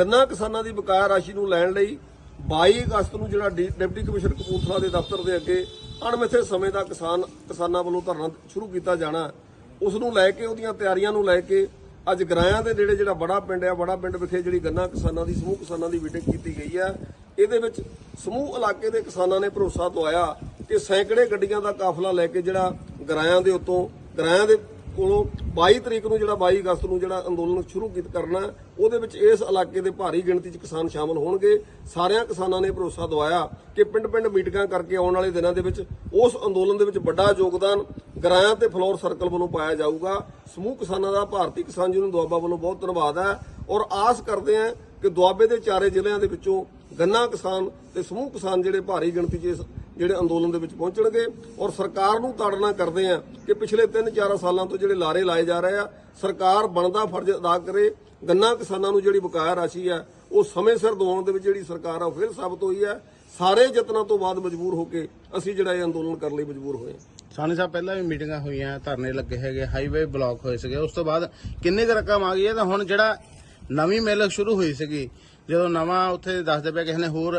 ਗੰਨਾ ਕਿਸਾਨਾਂ ਦੀ ਬਕਾਇਆ ਰਾਸ਼ੀ ਨੂੰ ਲੈਣ ਲਈ 22 ਅਗਸਤ ਨੂੰ ਜਿਹੜਾ ਡੀ- ਡਿਪਟੀ ਕਮਿਸ਼ਨਰ ਕਪੂਰਥਲਾ ਦੇ ਦਫ਼ਤਰ ਦੇ ਅੱਗੇ ਅਣਮਿੱਥੇ ਸਮੇਂ ਦਾ ਕਿਸਾਨ ਕਿਸਾਨਾਂ ਵੱਲੋਂ ਧਰਨਾ ਸ਼ੁਰੂ ਕੀਤਾ ਜਾਣਾ। ਉਸ ਨੂੰ ਲੈ ਕੇ, ਉਹਦੀਆਂ ਤਿਆਰੀਆਂ ਨੂੰ ਲੈ ਕੇ ਅੱਜ ਗਰਾਇਆਂ ਦੇ ਨੇੜੇ ਜਿਹੜਾ ਬੜਾ ਪਿੰਡ ਆ, ਬੜਾ ਪਿੰਡ ਵਿਖੇ ਜਿਹੜੀ ਗੰਨਾ ਕਿਸਾਨਾਂ ਦੀ, ਸਮੂਹ ਕਿਸਾਨਾਂ ਦੀ ਮੀਟਿੰਗ ਕੀਤੀ ਗਈ ਆ। ਇਹਦੇ ਵਿੱਚ ਸਮੂਹ ਇਲਾਕੇ ਦੇ ਕਿਸਾਨਾਂ ਨੇ ਭਰੋਸਾ ਦਵਾਇਆ ਕਿ ਸੈਂਕੜੇ ਗੱਡੀਆਂ ਦਾ ਕਾਫਲਾ ਲੈ ਕੇ ਜਿਹੜਾ ਗਰਾਇਆਂ ਦੇ ਉੱਤੋਂ ਗਰਾਇਆਂ ਦੇ ਕੋਲੋਂ 22 ਤਰੀਕ ਨੂੰ ਜਿਹੜਾ 22 ਅਗਸਤ ਨੂੰ ਜਿਹੜਾ ਅੰਦੋਲਨ ਸ਼ੁਰੂ ਕੀਤਾ ਕਰਨਾ ਉਹਦੇ ਵਿੱਚ ਇਸ ਇਲਾਕੇ ਦੇ ਭਾਰੀ ਗਿਣਤੀ 'ਚ ਕਿਸਾਨ ਸ਼ਾਮਲ ਹੋਣਗੇ। ਸਾਰਿਆਂ ਕਿਸਾਨਾਂ ਨੇ ਭਰੋਸਾ ਦਵਾਇਆ ਕਿ ਪਿੰਡ-ਪਿੰਡ ਮੀਟਿੰਗਾਂ ਕਰਕੇ ਆਉਣ ਵਾਲੇ ਦਿਨਾਂ ਦੇ ਵਿੱਚ ਉਸ ਅੰਦੋਲਨ ਦੇ ਵਿੱਚ ਵੱਡਾ ਯੋਗਦਾਨ ਗਰਾਇਆਂ ਤੇ ਫਲੋਰ ਸਰਕਲ ਵੱਲੋਂ ਪਾਇਆ ਜਾਊਗਾ। ਸਮੂਹ ਕਿਸਾਨਾਂ ਦਾ, ਭਾਰਤੀ ਕਿਸਾਨ ਯੂਨੀਅਨ ਦੁਆਬਾ ਵੱਲੋਂ ਬਹੁਤ ਧੰਨਵਾਦ ਹੈ ਔਰ ਆਸ ਕਰਦੇ ਹਾਂ ਕਿ ਦੁਆਬੇ ਦੇ ਚਾਰੇ ਜ਼ਿਲ੍ਹਿਆਂ ਦੇ ਵਿੱਚੋਂ ਗੰਨਾ ਕਿਸਾਨ ਤੇ ਸਮੂਹ ਕਿਸਾਨ ਜਿਹੜੇ ਭਾਰੀ ਗਿਣਤੀ 'ਚ ਇਸ ਜਿਹੜੇ ਅੰਦੋਲਨ ਦੇ ਵਿੱਚ ਪਹੁੰਚਣਗੇ ਔਰ ਸਰਕਾਰ ਨੂੰ ਤਾੜਨਾ ਕਰਦੇ ਆ ਕਿ ਪਿਛਲੇ 3-4 ਸਾਲਾਂ ਤੋਂ ਜਿਹੜੇ ਲਾਰੇ ਲਾਏ ਜਾ ਰਹੇ ਆ, ਸਰਕਾਰ ਬਣਦਾ ਫਰਜ਼ ਅਦਾ ਕਰੇ, ਗੰਨਾ ਕਿਸਾਨਾਂ ਨੂੰ ਜਿਹੜੀ ਬਕਾਇਆ ਰਾਸ਼ੀ ਹੈ ਉਹ ਸਮੇਂ ਸਿਰ ਦਿਵਾਉਣ ਦੇ ਵਿੱਚ ਜਿਹੜੀ ਸਰਕਾਰ ਆ ਫਿਰ ਸਾਬਤ ਹੋਈ ਹੈ ਸਾਰੇ ਯਤਨਾਂ ਤੋਂ ਬਾਅਦ ਮਜਬੂਰ ਹੋ ਕੇ ਅਸੀਂ ਜਿਹੜਾ ਇਹ ਅੰਦੋਲਨ ਕਰਨ ਲਈ ਮਜਬੂਰ ਹੋਏ ਹਾਂ। ਸਾਹਿਬ, ਪਹਿਲਾਂ ਵੀ ਮੀਟਿੰਗਾਂ ਹੋਈਆਂ, ਧਰਨੇ ਲੱਗੇ ਹੈਗੇ ਹਾਈਵੇ ਬਲੌਕ ਹੋਏ ਸੀਗੇ, ਉਸ ਤੋਂ ਬਾਅਦ ਕਿੰਨੀ ਕੁ ਰਕਮ ਆ ਗਈ ਹੈ? ਤਾਂ ਹੁਣ ਜਿਹੜਾ ਨਵੀਂ ਮਿਲ ਸ਼ੁਰੂ ਹੋਈ ਸੀਗੀ। ਜਦੋਂ ਨਵਾਂ ਉੱਥੇ ਦੱਸਦੇ ਪਿਆ ਕਿਸੇ ਨੇ ਹੋਰ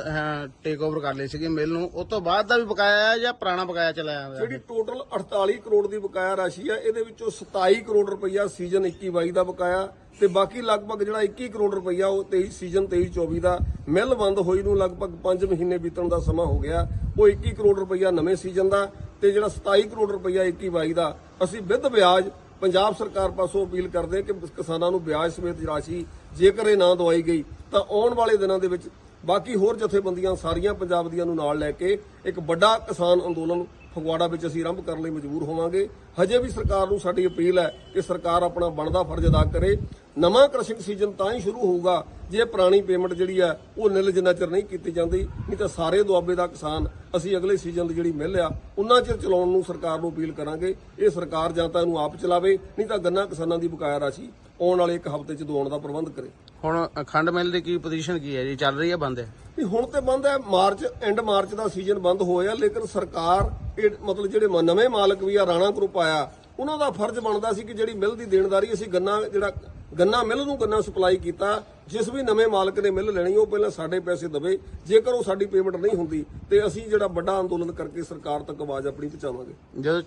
ਟੇਕ ਓਵਰ ਕਰ ਲਈ ਸੀਗੀ ਮਿਲ ਨੂੰ, ਉਸ ਤੋਂ ਬਾਅਦ ਦਾ ਵੀ ਬਕਾਇਆ ਹੈ ਜਾਂ ਪੁਰਾਣਾ ਬਕਾਇਆ ਚਲਾਇਆ ਹੋਇਆ ਜਿਹੜੀ ਟੋਟਲ 48 ਕਰੋੜ ਦੀ ਬਕਾਇਆ ਰਾਸ਼ੀ ਆ, ਇਹਦੇ ਵਿੱਚੋਂ 27 ਕਰੋੜ ਰੁਪਈਆ ਸੀਜ਼ਨ 21-22 ਦਾ ਬਕਾਇਆ ਤੇ ਬਾਕੀ ਲਗਭਗ ਜਿਹੜਾ 21 ਕਰੋੜ ਰੁਪਈਆ ਉਹ 23 ਸੀਜ਼ਨ 23-24 ਦਾ। ਮਿਲ ਬੰਦ ਹੋਈ ਨੂੰ ਲਗਭਗ 5 ਮਹੀਨੇ ਬੀਤਣ ਦਾ ਸਮਾਂ ਹੋ ਗਿਆ। ਉਹ 21 ਕਰੋੜ ਰੁਪਈਆ ਨਵੇਂ ਸੀਜ਼ਨ ਦਾ ਤੇ ਜਿਹੜਾ 27 ਕਰੋੜ ਰੁਪਈਆ 21-22 ਦਾ, ਅਸੀਂ ਵਿਦ ਵਿਆਜ ਪੰਜਾਬ ਸਰਕਾਰ ਪਾਸੋਂ ਅਪੀਲ ਕਰਦੇ ਕਿ ਕਿਸਾਨਾਂ ਨੂੰ ਵਿਆਜ ਸਮੇਤ ਰਾਸ਼ੀ ਜੇਕਰ ਇਹ ਨਾ ਦਵਾਈ ਗਈ, ਤਾਂ ਆਉਣ ਵਾਲੇ ਦਿਨਾਂ ਦੇ ਵਿੱਚ ਬਾਕੀ ਹੋਰ ਜਥੇਬੰਦੀਆਂ ਸਾਰੀਆਂ ਪੰਜਾਬ ਦੀਆਂ ਨੂੰ ਨਾਲ ਲੈ ਕੇ ਇੱਕ ਵੱਡਾ ਕਿਸਾਨ ਅੰਦੋਲਨ ਫਗਵਾੜਾ ਵਿੱਚ ਅਸੀਂ ਆਰੰਭ ਕਰਨ ਲਈ ਮਜਬੂਰ ਹੋਵਾਂਗੇ। ਹਜੇ ਵੀ ਸਰਕਾਰ ਨੂੰ ਸਾਡੀ ਅਪੀਲ ਹੈ ਕਿ ਸਰਕਾਰ ਆਪਣਾ ਬਣਦਾ ਫਰਜ਼ ਅਦਾ ਕਰੇ। ਨਵਾਂ ਕ੍ਰਸ਼ਿੰਗ ਸੀਜ਼ਨ ਤਾਂ ਹੀ ਸ਼ੁਰੂ ਹੋਊਗਾ ਜੇ ਪੁਰਾਣੀ ਪੇਮੈਂਟ ਜਿਹੜੀ ਹੈ ਉਹ ਨਿਲ ਜਿੰਨਾ ਚਿਰ ਨਹੀਂ ਕੀਤੀ ਜਾਂਦੀ ਨਹੀਂ ਤਾਂ ਸਾਰੇ ਦੁਆਬੇ ਦਾ ਕਿਸਾਨ ਅਸੀਂ ਅਗਲੇ ਸੀਜ਼ਨ ਦੀ ਜਿਹੜੀ ਮਿਲ ਆ ਉਹਨਾਂ ਚਿਰ ਚਲਾਉਣ ਨੂੰ ਸਰਕਾਰ ਨੂੰ ਅਪੀਲ ਕਰਾਂਗੇ ਇਹ ਸਰਕਾਰ ਜਾਂ ਤਾਂ ਇਹਨੂੰ ਆਪ ਚਲਾਵੇ ਨਹੀਂ ਤਾਂ ਗੰਨਾ ਕਿਸਾਨਾਂ ਦੀ ਬਕਾਇਆ ਰਾਸ਼ੀ ਆਉਣ ਵਾਲੇ ਇੱਕ ਹਫ਼ਤੇ 'ਚ ਦਵਾਉਣ ਦਾ ਪ੍ਰਬੰਧ ਕਰੇ। ਹੁਣ ਅਖੰਡ ਮਿਲ ਦੀ ਕੀ ਪੋਜੀਸ਼ਨ ਕੀ ਹੈ ਜੀ? ਚੱਲ ਰਹੀ ਹੈ ਬੰਦ? ਹੈ ਨਹੀਂ ਹੁਣ ਤੇ ਬੰਦ ਹੈ ਮਾਰਚ ਐਂਡ ਮਾਰਚ ਦਾ ਸੀਜ਼ਨ ਬੰਦ ਹੋਇਆ ਲੇਕਿਨ ਸਰਕਾਰ ਇਹ ਮਤਲਬ ਜਿਹੜੇ ਨਵੇਂ ਮਾਲਕ ਵੀ ਆ ਰਾਣਾ ਗਰੁੱਪ ਆਇਆ ਉਹਨਾਂ ਦਾ ਫਰਜ਼ ਬਣਦਾ ਸੀ ਕਿ ਜਿਹੜੀ ਮਿਲ ਦੀ ਦੇਣਦਾਰੀ ਅਸੀਂ ਗੰਨਾ ਜਿਹੜਾ ਗੰਨਾ ਮਿਲ ਨੂੰ ਗੰਨਾ ਸਪਲਾਈ ਕੀਤਾ, ਜਿਸ ਵੀ ਨਵੇਂ ਮਾਲਕ ਨੇ ਮਿਲ ਲੈਣੀ, ਉਹ ਪਹਿਲਾਂ ਸਾਡੇ ਪੈਸੇ ਦਵੇ। ਜੇਕਰ ਉਹ ਸਾਡੀ ਪੇਮੈਂਟ ਨਹੀਂ ਹੁੰਦੀ, ਤੇ ਅਸੀਂ ਜਿਹੜਾ ਵੱਡਾ ਅੰਦੋਲਨ ਕਰਕੇ ਸਰਕਾਰ ਤੱਕ ਆਵਾਜ਼ ਆਪਣੀ ਪਹੁੰਚਾਵਾਂਗੇ। ਜਦੋਂ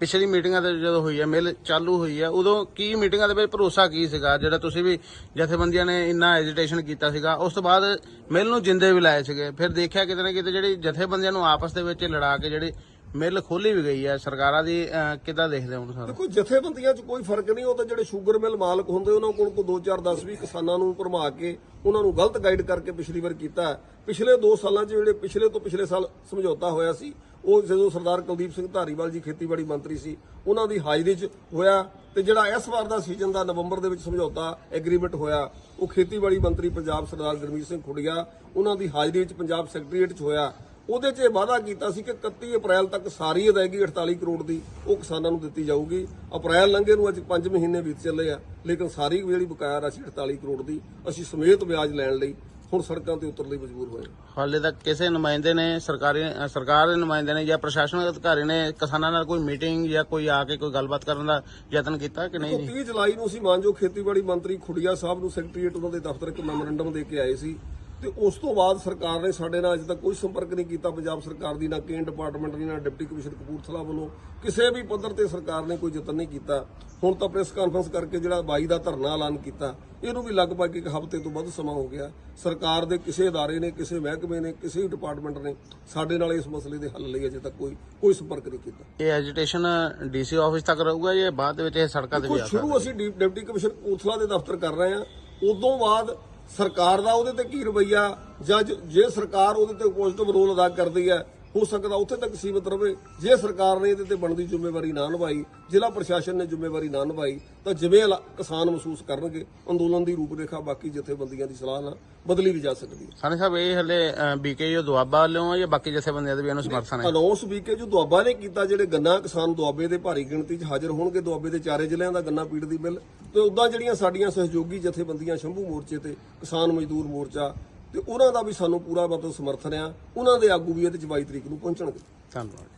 ਪਿਛਲੀ ਮੀਟਿੰਗਾਂ ਤੇ ਜਦੋਂ ਹੋਈ ਹੈ ਮਿਲ ਚਾਲੂ ਹੋਈ ਹੈ ਉਦੋਂ ਕੀ ਮੀਟਿੰਗਾਂ ਦੇ ਵਿੱਚ ਭਰੋਸਾ ਕੀ ਸੀਗਾ? ਜਿਹੜਾ ਤੁਸੀਂ ਵੀ ਜਥੇਬੰਦੀਆਂ ਨੇ ਇੰਨਾ ਐਜੀਟੇਸ਼ਨ ਕੀਤਾ ਸੀਗਾ, ਉਸ ਤੋਂ ਬਾਅਦ ਮਿਲ ਨੂੰ ਜਿੰਦੇ ਵੀ ਲਾਏ ਸੀਗੇ। ਫਿਰ ਦੇਖਿਆ ਕਿਤੇ ਨਾ ਕਿਤੇ ਜਿਹੜੀ ਜਥੇਬੰਦੀਆਂ ਨੂੰ ਆਪਸ ਦੇ ਵਿੱਚ ਲੜਾ ਕੇ ਜਿਹੜੇ ਮਿਲ ਖੋਲੀ ਵੀ ਗਈ ਹੈ ਸਰਕਾਰਾਂ ਦੀ ਅਹ, ਕਿੱਦਾਂ ਦੇਖਦੇ ਹੋ ਸਰ ਦੇਖੋ ਜਥੇਬੰਦੀਆਂ 'ਚ ਕੋਈ ਫ਼ਰਕ ਨਹੀਂ ਉਹ ਤਾਂ ਜਿਹੜੇ ਸ਼ੂਗਰ ਮਿਲ ਮਾਲਕ ਹੁੰਦੇ ਉਹਨਾਂ ਕੋਲ ਕੋ 2 4 10 20 ਕਿਸਾਨਾਂ ਨੂੰ ਭਰਮਾ ਕੇ ਉਹਨਾਂ ਨੂੰ ਗਲਤ ਗਾਈਡ ਕਰਕੇ ਪਿਛਲੀ ਵਾਰ ਕੀਤਾ ਹੈ। ਪਿਛਲੇ 2 ਸਾਲਾਂ 'ਚ ਜਿਹੜੇ ਪਿਛਲੇ ਤੋਂ ਪਿਛਲੇ ਸਾਲ ਸਮਝੌਤਾ ਹੋਇਆ ਸੀ ਉਹ ਜਦੋਂ ਸਰਦਾਰ ਕੁਲਦੀਪ ਸਿੰਘ ਧਾਰੀਵਾਲ ਜੀ ਖੇਤੀਬਾੜੀ ਮੰਤਰੀ ਸੀ ਉਹਨਾਂ ਦੀ ਹਾਜ਼ਰੀ 'ਚ ਹੋਇਆ ਤੇ ਜਿਹੜਾ ਇਸ ਵਾਰ ਦਾ ਸੀਜ਼ਨ ਦਾ ਨਵੰਬਰ ਦੇ ਵਿੱਚ ਸਮਝੌਤਾ ਐਗਰੀਮੈਂਟ ਹੋਇਆ ਉਹ ਖੇਤੀਬਾੜੀ ਮੰਤਰੀ ਪੰਜਾਬ ਸਰਦਾਰ ਗੁਰਮੀਤ ਸਿੰਘ ਖੁੱਡੀਆ ਉਹਨਾਂ ਦੀ ਹਾਜ਼ਰੀ 'ਚ ਪੰਜਾਬ ਸੈਕਟਰੀਏਟ 'ਚ ਹੋਇਆ ਉਹਦੇ 'ਚ ਇਹ ਵਾਅਦਾ ਕੀਤਾ ਸੀ ਕਿ 31 ਅਪ੍ਰੈਲ ਤੱਕ ਸਾਰੀ ਅਦਾਇਗੀ 48 ਕਰੋੜ ਦੀ ਉਹ ਕਿਸਾਨਾਂ ਨੂੰ ਦਿੱਤੀ ਜਾਊਗੀ। ਅਪ੍ਰੈਲ ਲੰਘੇ ਨੂੰ ਅੱਜ 5 ਮਹੀਨੇ ਬੀਤ ਚੱਲੇ ਆ ਲੇਕਿਨ ਸਾਰੀ ਜਿਹੜੀ ਬਕਾਇਆ ਰਾਸ਼ੀ 48 ਕਰੋੜ ਦੀ ਅਸੀਂ ਸਮੇਤ ਵਿਆਜ ਲੈਣ ਲਈ ਹੁਣ ਸੜਕਾਂ ਤੇ ਉਤਰਨ ਲਈ ਮਜਬੂਰ ਹੋਏ ਹਾਲੇ ਤੱਕ ਕਿਸੇ ਨੁਮਾਇੰਦੇ ਨੇ ਸਰਕਾਰੀ ਸਰਕਾਰ ਦੇ ਨੁਮਾਇੰਦੇ ਨੇ ਜਾਂ ਪ੍ਰਸ਼ਾਸਨਿਕ ਅਧਿਕਾਰੀ ਨੇ ਕਿਸਾਨਾਂ ਨਾਲ ਕੋਈ ਮੀਟਿੰਗ ਜਾਂ ਕੋਈ ਆ ਕੇ ਕੋਈ ਗੱਲਬਾਤ ਕਰਨ ਦਾ ਯਤਨ ਕੀਤਾ ਕਿ ਨਹੀਂ ਜੀ? 30 ਜੁਲਾਈ ਨੂੰ ਅਸੀਂ ਮਾਨਯੋਗ ਖੇਤੀਬਾੜੀ ਮੰਤਰੀ ਖੁੱਡੀਆ ਸਾਹਿਬ ਨੂੰ ਸੈਕਟਰੀਏਟ ਉਹਨਾਂ ਦੇ ਦਫ਼ਤਰ ਇੱਕ ਮੈਮੋਰੰਡਮ ਦੇ ਕੇ ਆਏ ਸੀ। ਤੇ ਉਸ ਤੋਂ ਬਾਅਦ ਸਰਕਾਰ ਨੇ ਸਾਡੇ ਨਾਲ ਅਜੇ ਤੱਕ ਕੋਈ ਸੰਪਰਕ ਨਹੀਂ ਕੀਤਾ ਪੰਜਾਬ ਸਰਕਾਰ ਦੀ ਨਾ ਕੇਨ ਡਿਪਾਰਟਮੈਂਟ ਦੀ ਨਾ ਡਿਪਟੀ ਕਮਿਸ਼ਨਰ ਕਪੂਰਥਲਾ ਵੱਲੋਂ। ਕਿਸੇ ਵੀ ਪੱਧਰ ਤੇ ਸਰਕਾਰ ਨੇ ਕੋਈ ਯਤਨ ਨਹੀਂ ਕੀਤਾ। ਹੁਣ ਤਾਂ ਪ੍ਰੈਸ ਕਾਨਫਰੰਸ ਕਰਕੇ ਜਿਹੜਾ 22 ਦਾ ਧਰਨਾ ਐਲਾਨ ਕੀਤਾ ਇਹਨੂੰ ਵੀ ਲਗਭਗ ਇੱਕ ਹਫ਼ਤੇ ਤੋਂ ਵੱਧ ਸਮਾਂ ਹੋ ਗਿਆ। ਸਰਕਾਰ ਦੇ ਕਿਸੇ ਅਦਾਰੇ ਨੇ ਕਿਸੇ ਮਹਿਕਮੇ ਨੇ ਕਿਸੇ ਡਿਪਾਰਟਮੈਂਟ ਨੇ ਸਾਡੇ ਨਾਲ ਇਸ ਮਸਲੇ ਦੇ ਹੱਲ ਲਈ ਅਜੇ ਤੱਕ ਕੋਈ ਕੋਈ ਸੰਪਰਕ ਨਹੀਂ ਕੀਤਾ। ਇਹ ਐਜੀਟੇਸ਼ਨ ਡੀਸੀ ਆਫਿਸ ਤੱਕ ਰਹੂਗਾ ਜਾਂ ਬਾਅਦ ਦੇ ਵਿੱਚ ਇਹ ਸੜਕਾਂ ਤੇ ਵੀ ਆ ਸਕਦਾ? ਸ਼ੁਰੂ ਅਸੀਂ ਡਿਪਟੀ ਕਮਿਸ਼ਨਰ ਕਪੂਰਥਲਾ ਦੇ ਦਫ਼ਤਰ ਕਰ ਰਹੇ ਹਾਂ। ਉਦੋਂ ਬਾਅਦ ਸਰਕਾਰ ਦਾ ਉਹਦੇ ਤੇ ਕੀ ਰਵਈਆ? ਜਾਂ ਜੇ ਸਰਕਾਰ ਉਹਦੇ ਤੇ ਪੋਜ਼ਿਟਿਵ ਰੋਲ ਅਦਾ ਕਰਦੀ ਹੈ ਹੋ ਸਕਦਾ ਉੱਥੇ ਤੱਕ ਸੀਮਿਤ ਰਵੇ। ਜੇ ਸਰਕਾਰ ਨੇ ਇਹਦੇ ਤੇ ਬਣਦੀ ਜ਼ਿੰਮੇਵਾਰੀ ਨਾ ਨਿਭਾਈ ਜ਼ਿਲ੍ਹਾ ਪ੍ਰਸ਼ਾਸਨ ਨੇ ਜ਼ਿੰਮੇਵਾਰੀ ਨਾ ਨਿਭਾਈ ਤਾਂ ਜਿਵੇਂ ਕਿਸਾਨ ਮਹਿਸੂਸ ਕਰਨਗੇ ਅੰਦੋਲਨ ਦੀ ਰੂਪਰੇਖਾ ਬਾਕੀ ਜਥੇਬੰਦੀਆਂ ਦੀ ਸਲਾਹ ਨਾਲ ਬਦਲੀ ਵੀ ਜਾ ਸਕਦੀ ਹੈ। ਸਾਨੇ ਸਾਹਿਬ ਇਹ ਹਲੇ ਬੀਕੇਯੂ ਦੁਆਬਾ ਵੱਲੋਂ ਜਾਂ ਬਾਕੀ ਜਥੇਬੰਦੀਆਂ ਦੇ ਵੀ ਇਹਨੂੰ ਸਮਰਥਨ ਹੈ? ਅਨਾਉਂਸ ਜੋ ਦੁਆਬਾ ਨੇ ਕੀਤਾ ਜਿਹੜੇ ਗੰਨਾ ਕਿਸਾਨ ਦੁਆਬੇ ਦੇ ਭਾਰੀ ਗਿਣਤੀ 'ਚ ਹਾਜ਼ਰ ਹੋਣਗੇ ਦੁਆਬੇ ਦੇ ਚਾਰੇ ਜ਼ਿਲ੍ਹਿਆਂ ਦਾ ਗੰਨਾ ਪੀੜ ਦੀ ਮਿਲ। ਤੇ ਉਦਾਂ ਜਿਹੜੀਆਂ ਸਾਡੀਆਂ ਸਹਿਯੋਗੀ ਜਥੇਬੰਦੀਆਂ ਸ਼ੰਭੂ ਮੋਰਚੇ ਤੇ ਕਿਸਾਨ ਮਜ਼ਦੂਰ ਮੋਰਚਾ ਤੇ ਉਹਨਾਂ ਦਾ ਵੀ ਸਾਨੂੰ ਪੂਰਾ ਮਤਲਬ ਸਮਰਥਨ ਆ। ਉਹਨਾਂ ਦੇ ਆਗੂ ਵੀ ਇਹਦੇ 'ਚ 22 ਤਰੀਕ ਨੂੰ ਪਹੁੰਚਣਗੇ। ਧੰਨਵਾਦ।